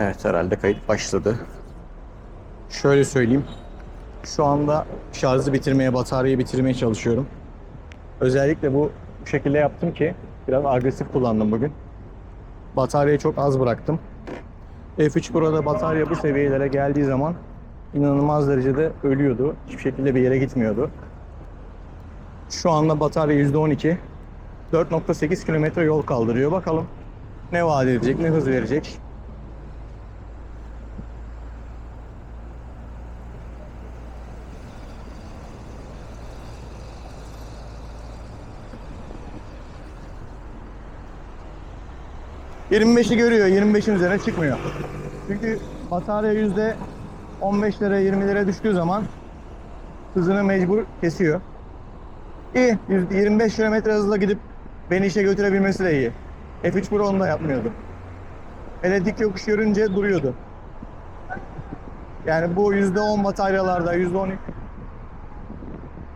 Evet herhalde kayıt başladı. Şöyle söyleyeyim. Şu anda şarjı bitirmeye, bataryayı bitirmeye çalışıyorum. Özellikle bu, şekilde yaptım ki biraz agresif kullandım bugün. Bataryayı çok az bıraktım. F3 Pro'da batarya bu seviyelere geldiği zaman inanılmaz derecede ölüyordu. Hiçbir şekilde bir yere gitmiyordu. Şu anda batarya %12. 4.8 kilometre yol kaldırıyor. Bakalım ne vaat edecek, ne hız verecek. ...25'i görüyor, 25'in üzerine çıkmıyor. Çünkü batarya yüzde 15'lere 20'lere düştüğü zaman hızını mecbur kesiyor. İyi, 25 km hızla gidip beni işe götürebilmesi de iyi. F3 Pro onu da yapmıyordu. Hele dik yokuş görünce duruyordu. Yani bu %10 bataryalarda, %10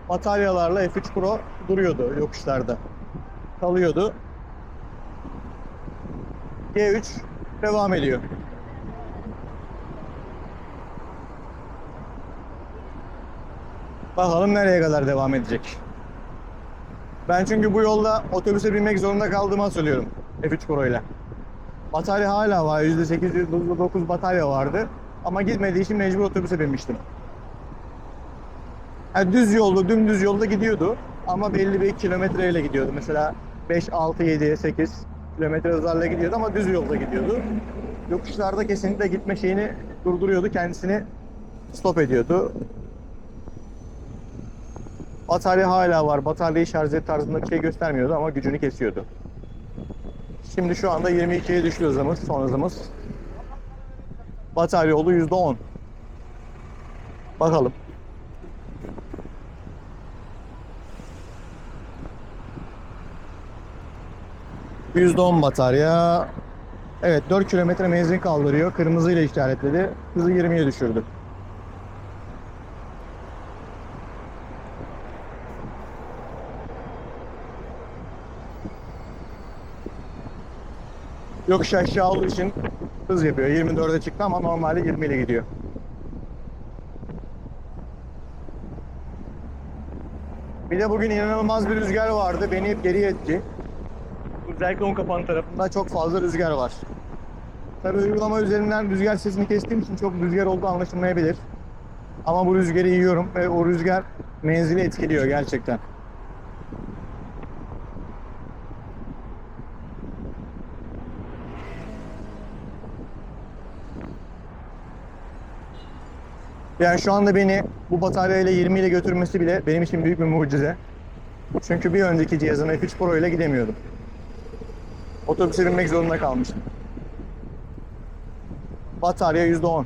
bataryalarla F3 Pro duruyordu yokuşlarda. Kalıyordu. G3 devam ediyor. Bakalım nereye kadar devam edecek. Ben çünkü bu yolda otobüse binmek zorunda kaldığımı hatırlıyorum F3 Pro ile. Batarya hala var. %8, %9 batarya vardı. Ama gitmediği için mecbur otobüse binmiştim. Yani düz yolda, dümdüz yolda gidiyordu. Ama belli bir kilometreyle gidiyordu. Mesela 5, 6, 7, 8 kilometre hızlarla gidiyordu ama düz yolda gidiyordu. Yokuşlarda kesinlikle gitme şeyini durduruyordu. Kendisini stop ediyordu. Batarya hala var. Bataryayı şarj et tarzında bir şey göstermiyordu ama gücünü kesiyordu. Şimdi şu anda 22'ye düştü hızımız, son hızımız. Batarya yolu %10. Bakalım. %10 batarya. Evet 4 kilometre menzil kaldırıyor. Kırmızı ile işaretledi. Hızı 20'ye düşürdü. Yokuş aşağı olduğu için hız yapıyor. 24'e çıktı ama normalde 20 ile gidiyor. Bir de bugün inanılmaz bir rüzgar vardı. Beni hep geri etti. Özellikle on kapanı tarafında çok fazla rüzgar var. Tabii uygulama üzerinden rüzgar sesini kestiğim için çok rüzgar olduğu anlaşılmayabilir. Ama bu rüzgarı yiyorum ve o rüzgar menzili etkiliyor gerçekten. Yani şu anda beni bu bataryayla 20 ile götürmesi bile benim için büyük bir mucize. Çünkü bir önceki cihazım F3 Pro ile gidemiyordum. Otobüse binmek zorunda kalmıştım. Batarya %10.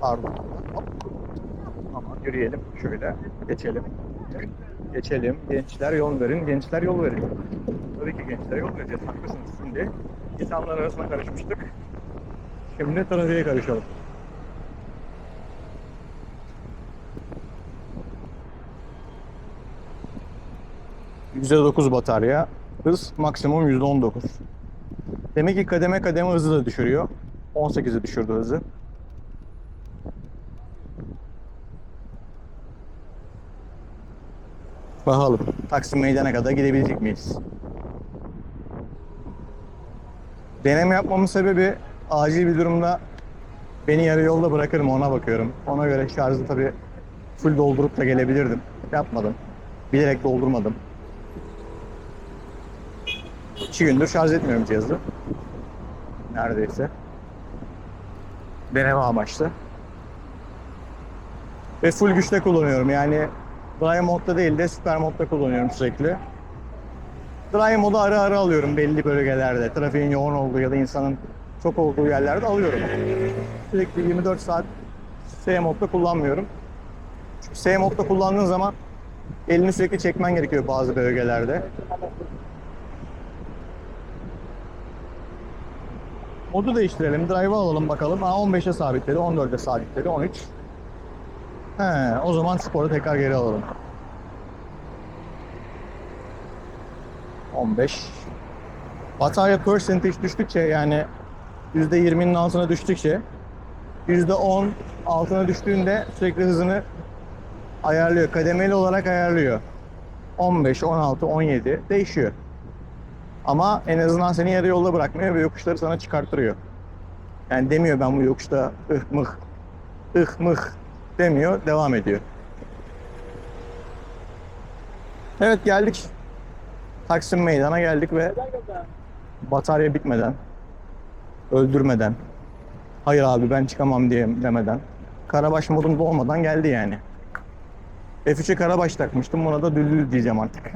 Pardon. Ama yürüyelim şöyle. Geçelim. Geçelim. Gençler yol verin. Gençler yol verin. Tabii ki gençlere yol vereceğiz. Haklısınız şimdi. İnsanlar arasına karışmıştık. Şimdi trafiğe karışalım. %9 batarya. Hız maksimum %19. Demek ki kademe kademe hızı da düşürüyor. 18'e düşürdü hızı. Bakalım Taksim Meydan'a kadar gidebilecek miyiz? Deneme yapmamın sebebi acil bir durumda beni yarı yolda bırakırım ona bakıyorum. Ona göre şarjı tabii full doldurup da gelebilirdim. Yapmadım. Bilerek doldurmadım. İki gündür şarj etmiyorum cihazı. Neredeyse. Deneme amaçlı. Ve full güçte kullanıyorum. Yani Dry modda değil de süper modda kullanıyorum sürekli. Dry modu ara ara alıyorum belli bölgelerde. Trafiğin yoğun olduğu ya da insanın çok olduğu yerlerde alıyorum. Sürekli 24 saat S modda kullanmıyorum. Çünkü S modda kullandığın zaman elini sürekli çekmen gerekiyor bazı bölgelerde. Modu değiştirelim. Drive'ı alalım bakalım. Ha 15'e sabitledi, 14'e sabitledi, 13. He, o zaman sporu tekrar geri alalım. 15. Batarya percentage düştükçe yani %20'nin altına düştükçe %10 altına düştüğünde sürekli hızını ayarlıyor. Kademeli olarak ayarlıyor. 15, 16, 17 değişiyor. Ama en azından seni yarı yolda bırakmıyor ve yokuşları sana çıkarttırıyor. Yani demiyor ben bu yokuşta ıh mıh, ıh mıh demiyor, devam ediyor. Evet geldik. Taksim Meydan'a geldik ve batarya bitmeden, öldürmeden, hayır abi ben çıkamam diye demeden, Karabaş modunda olmadan geldi yani. F3'e Karabaş takmıştım, buna da Düldül diyeceğim artık.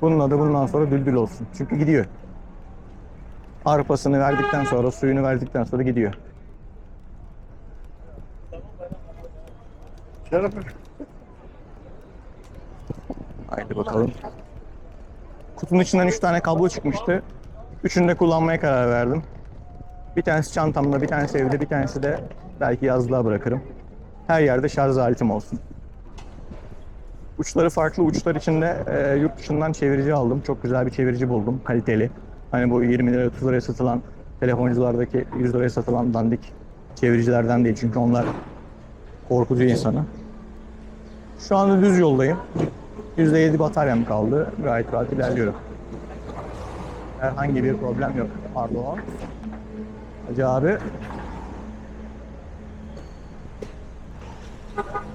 Bunun adı bundan sonra Düldül olsun. Çünkü gidiyor. Arpasını verdikten sonra, suyunu verdikten sonra gidiyor. Haydi bakalım. Kutunun içinden 3 tane kablo çıkmıştı. Üçünü de kullanmaya karar verdim. Bir tanesi çantamda, bir tanesi evde, bir tanesi de belki yazlığa bırakırım. Her yerde şarj aletim olsun. Uçları farklı. Uçlar içinde e, yurt dışından çevirici aldım. Çok güzel bir çevirici buldum. Kaliteli. Hani bu 20 liraya 30 liraya satılan telefonculardaki 100 liraya satılan dandik çeviricilerden değil. Çünkü onlar korkutucu insanı. Şu anda düz yoldayım. %7 bataryam kaldı. Gayet rahat ilerliyorum. Herhangi bir problem yok. Pardon. Hacı abi.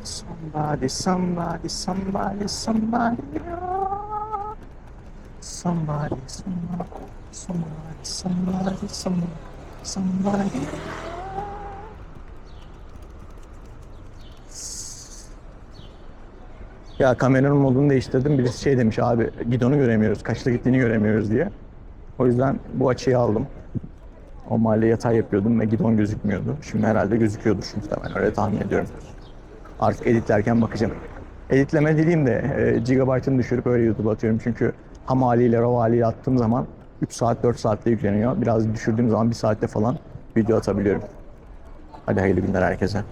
Somebody, somebody, somebody, somebody. Somebody, somebody, somebody, somebody, somebody, somebody. Ya kameranın modunu değiştirdim. Birisi şey demiş abi gidonu göremiyoruz, kaçta gittiğini göremiyoruz diye. O yüzden bu açıyı aldım. O mahalle yatay yapıyordum ve gidon gözükmüyordu. Şimdi herhalde gözüküyordur muhtemelen öyle tahmin ediyorum. Artık editlerken bakacağım. Editleme dediğim de e, gigabaytını düşürüp öyle YouTube'a atıyorum. Çünkü ham haliyle raw haliyle attığım zaman 3 saat 4 saatte yükleniyor. Biraz düşürdüğüm zaman 1 saatte falan video atabiliyorum. Hadi hayırlı günler herkese.